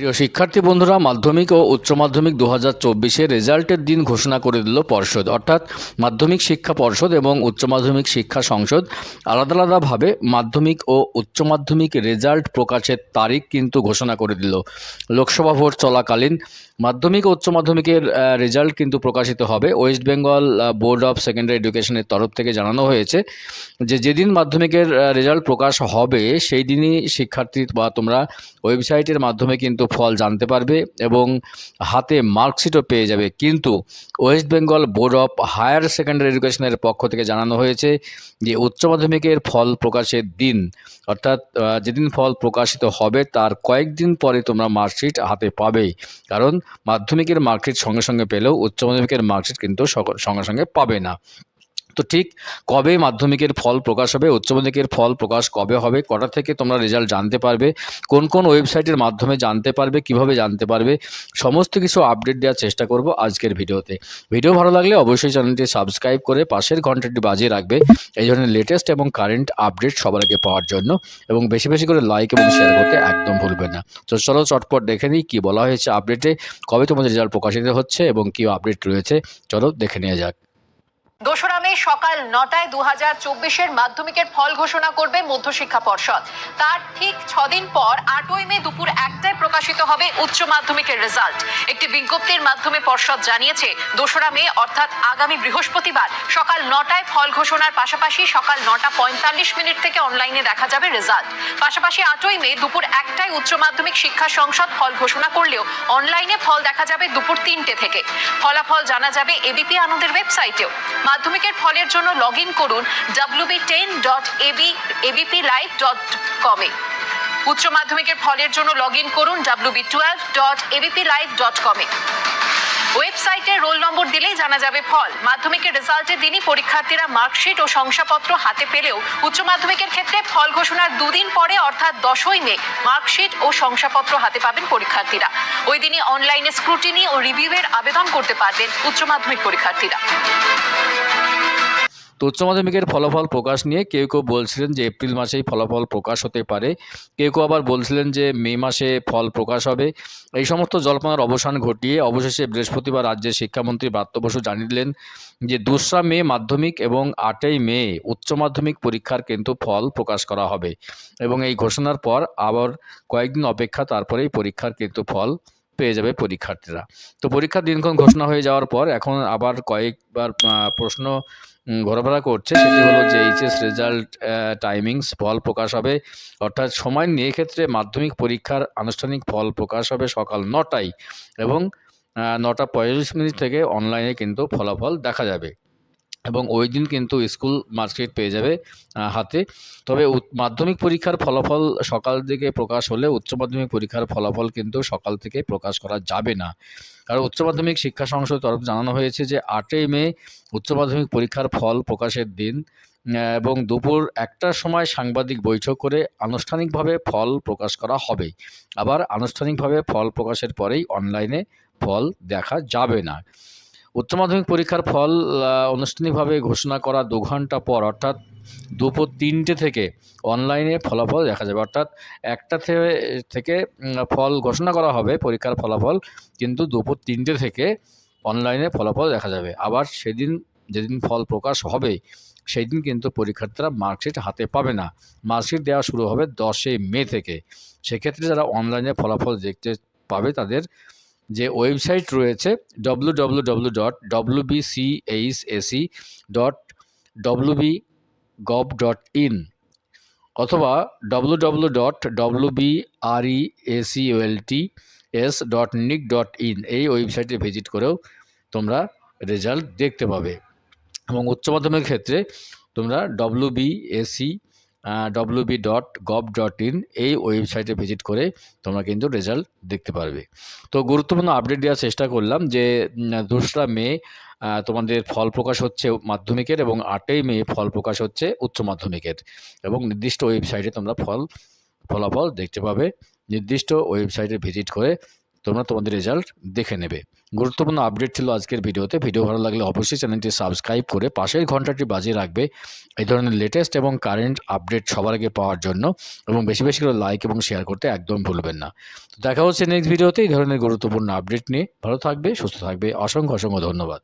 প্রিয় শিক্ষার্থী বন্ধুরা, মাধ্যমিক ও উচ্চ মাধ্যমিক দু হাজার চব্বিশে রেজাল্টের দিন ঘোষণা করে দিল পর্ষদ। অর্থাৎ মাধ্যমিক শিক্ষা পর্ষদ এবং উচ্চ মাধ্যমিক শিক্ষা সংসদ আলাদা আলাদাভাবে মাধ্যমিক ও উচ্চ মাধ্যমিক রেজাল্ট প্রকাশের তারিখ কিন্তু ঘোষণা করে দিল। লোকসভা ভোট চলাকালীন মাধ্যমিক ও উচ্চ মাধ্যমিকের রেজাল্ট কিন্তু প্রকাশিত হবে। West Bengal board of secondary এডুকেশনের তরফ থেকে জানানো হয়েছে যে, যেদিন মাধ্যমিকের রেজাল্ট প্রকাশ হবে, সেই দিনই শিক্ষার্থী বা তোমরা ওয়েবসাইটের মাধ্যমে কিন্তু ফল জানতে পারবে এবং হাতে মার্কশিটও পেয়ে যাবে। কিন্তু West Bengal board of higher secondary এডুকেশনের পক্ষ থেকে জানানো হয়েছে যে উচ্চ মাধ্যমিকের ফল প্রকাশের দিন, অর্থাৎ যেদিন ফল প্রকাশিত হবে তার কয়েকদিন পরে তোমরা মার্কশিট হাতে পাবেই কারণ মাধ্যমিকের মার্কশিট সঙ্গে সঙ্গে পেলেও উচ্চ মাধ্যমিকের মার্কশিট কিন্তু সঙ্গে সঙ্গে পাবে না। তো ঠিক কবে মাধ্যমিকের ফল প্রকাশ হবে? উচ্চ মাধ্যমিকের ফল প্রকাশ কবে হবে? কটা থেকে তোমরা রেজাল্ট জানতে পারবে? কোন কোন ওয়েবসাইটের মাধ্যমে জানতে পারবে? কীভাবে জানতে পারবে? সমস্ত কিছু আপডেট দেওয়ার চেষ্টা করব আজকের ভিডিওতে। ভিডিও ভালো লাগলে অবশ্যই চ্যানেলটি সাবস্ক্রাইব করে পাশের ঘন্টাটি বাজিয়ে রাখবে। এই ধরনের লেটেস্ট এবং কারেন্ট আপডেট সবার আগে পাওয়ার জন্য এবং বেশি বেশি করে লাইক এবং শেয়ার করতে একদম ভুলবেন না। তো চলো চটপট দেখে নিই কী বলা হয়েছে আপডেটে কবে তোমাদের রেজাল্ট প্রকাশিত হচ্ছে এবং কী আপডেট রয়েছে। চলো দেখে নেওয়া যাক। দোসরা মে সকাল নটায় দু হাজার চব্বিশের মাধ্যমিকের ফল ঘোষণা করবে মধ্যশিক্ষা পর্ষদ। তার ঠিক ছদিন পর আটই মে দুপুর একটায় প্রকাশিত হবে উচ্চ মাধ্যমিকের রেজাল্ট। একটি বিজ্ঞপ্তির মাধ্যমে পর্ষদ জানিয়েছে, দোসরা মে, অর্থাৎ আগামী বৃহস্পতিবার সকাল নটায় ফল ঘোষণার পাশাপাশি সকাল নটা পঁয়তাল্লিশ মিনিট থেকে অনলাইনে দেখা যাবে রেজাল্ট। পাশাপাশি আটই মে দুপুর একটায় উচ্চ মাধ্যমিক শিক্ষা সংসদ ফল ঘোষণা করলেও অনলাইনে ফল দেখা যাবে দুপুর তিনটে থেকে। ফলাফল জানা যাবে এবিপি আনন্দের ওয়েবসাইটেও। মাধ্যমিকের ফলের জন্য লগ ইন করুন WB ten dot AB ABP dot কমে উচ্চ মাধ্যমিকের ফলের জন্য লগ ইন করুন WB twelve dot ABP live dot কমে ওয়েবসাইটে রোল নম্বর দিলেই জানা যাবে ফল। মাধ্যমিকের রেজাল্টের দিনই পরীক্ষার্থীরা মার্কশিট ও শংসাপত্র হাতে পেলেও উচ্চ মাধ্যমিকের ক্ষেত্রে ফল ঘোষণার দুদিন পরে, অর্থাৎ দশই মে, মার্কশিট ও শংসাপত্র হাতে পাবেন পরীক্ষার্থীরা। ওই দিনই অনলাইনে স্ক্রুটিনি ও রিভিউয়ের আবেদন করতে পারবেন উচ্চ মাধ্যমিক পরীক্ষার্থীরা। তো উচ্চ মাধ্যমিকের ফলাফল প্রকাশ নিয়ে কেউ কেউ বলছিলেন যে এপ্রিল মাসেই ফলাফল প্রকাশ হতে পারে। কেউ কেউ আবার বলছিলেন যে মে মাসে ফল প্রকাশ হবে। এই সমস্ত জল্পনার অবসান ঘটিয়ে অবশেষে বৃহস্পতিবার রাজ্যের শিক্ষামন্ত্রী ব্রাত্য বসু জানিয়ে দিলেন যে দোসরা মে মাধ্যমিক এবং আটই মে উচ্চ মাধ্যমিক পরীক্ষার কিন্তু ফল প্রকাশ করা হবে এবং এই ঘোষণার পর আবার কয়েকদিন অপেক্ষা তারপরেই পরীক্ষার কিন্তু ফল পেয়ে যাবে পরীক্ষার্থীরা। তো পরীক্ষার দিনক্ষণ ঘোষণা হয়ে যাওয়ার পর এখন আবার কয়েকবার প্রশ্ন ঘোরাফেরা করছে। সেটি হলো যে এইচএস রেজাল্ট টাইমিংস ফল প্রকাশ হবে। অর্থাৎ সময় নিয়ে ক্ষেত্রে মাধ্যমিক পরীক্ষার আনুষ্ঠানিক ফল প্রকাশ হবে সকাল নটায় এবং নটা পঁয়তাল্লিশ মিনিট থেকে অনলাইনে কিন্তু ফলাফল দেখা যাবে। এবং ওই দিন কিন্তু স্কুল মার্কশিট পেয়ে যাবে হাতে। তবে মাধ্যমিক পরীক্ষার ফলাফল সকাল থেকে প্রকাশ হলে উচ্চ মাধ্যমিক পরীক্ষার ফলাফল কিন্তু সকাল থেকে প্রকাশ করা যাবে না। কারণ উচ্চ মাধ্যমিক শিক্ষা সংসদ তরফ জানানো হয়েছে যে আটই মে উচ্চ মাধ্যমিক পরীক্ষার ফল প্রকাশের দিন এবং দুপুর একটার সময় সাংবাদিক বৈঠক করে আনুষ্ঠানিকভাবে ফল প্রকাশ করা হবে। আবার আনুষ্ঠানিকভাবে ফল প্রকাশের পরেই অনলাইনে ফল দেখা যাবে না। উচ্চ মাধ্যমিক পরীক্ষার ফল আনুষ্ঠানিকভাবে ঘোষণা করা দু ঘণ্টা পর, অর্থাৎ দুপুর তিনটে থেকে অনলাইনে ফলাফল দেখা যাবে। অর্থাৎ একটা থেকে ফল ঘোষণা করা হবে পরীক্ষার ফলাফল, কিন্তু দুপুর তিনটে থেকে অনলাইনে ফলাফল দেখা যাবে। আবার সেদিন যেদিন ফল প্রকাশ হবে সেই দিন কিন্তু পরীক্ষার্থীরা মার্কশিট হাতে পাবে না। মার্কশিট দেওয়া শুরু হবে দশই মে থেকে। সেক্ষেত্রে যারা অনলাইনে ফলাফল দেখতে পাবে, তাদের যে ওয়েবসাইট রয়েছে W W W dot W AC dot W B gov dot in অথবা W W dot W B R E AC dot nic dot in এই ওয়েবসাইটে ভিজিট করেও তোমরা রেজাল্ট দেখতে পাবে। এবং উচ্চ মাধ্যমিকের ক্ষেত্রে তোমরা W B AC W B dot gov dot in এই ওয়েবসাইটে ভিজিট করে তোমরা কিন্তু রেজাল্ট দেখতে পারবে। তো গুরুত্বপূর্ণ আপডেট দেওয়ার চেষ্টা করলাম যে দোসরা মে তোমাদের ফল প্রকাশ হচ্ছে মাধ্যমিকের এবং আটই মে ফল প্রকাশ হচ্ছে উচ্চ মাধ্যমিকের এবং নির্দিষ্ট ওয়েবসাইটে তোমরা ফল, ফলাফল দেখতে পাবে। নির্দিষ্ট ওয়েবসাইটে ভিজিট করে তোমরা তোমাদের রেজাল্ট দেখে নেবে। গুরুত্বপূর্ণ আপডেট ছিল আজকের ভিডিওতে। ভিডিও ভালো লাগলে অবশ্যই চ্যানেলটি সাবস্ক্রাইব করে পাশের ঘন্টাটি বাজিয়ে রাখবে। এই ধরনের লেটেস্ট এবং কারেন্ট আপডেট সবার আগে পাওয়ার জন্য এবং বেশি বেশি করে লাইক এবং শেয়ার করতে একদম ভুলবেন না। দেখা হচ্ছে নেক্সট ভিডিওতে। এই ধরনের গুরুত্বপূর্ণ আপডেট নিয়ে। ভালো থাকবে, সুস্থ থাকবে। অসংখ্য অসংখ্য ধন্যবাদ।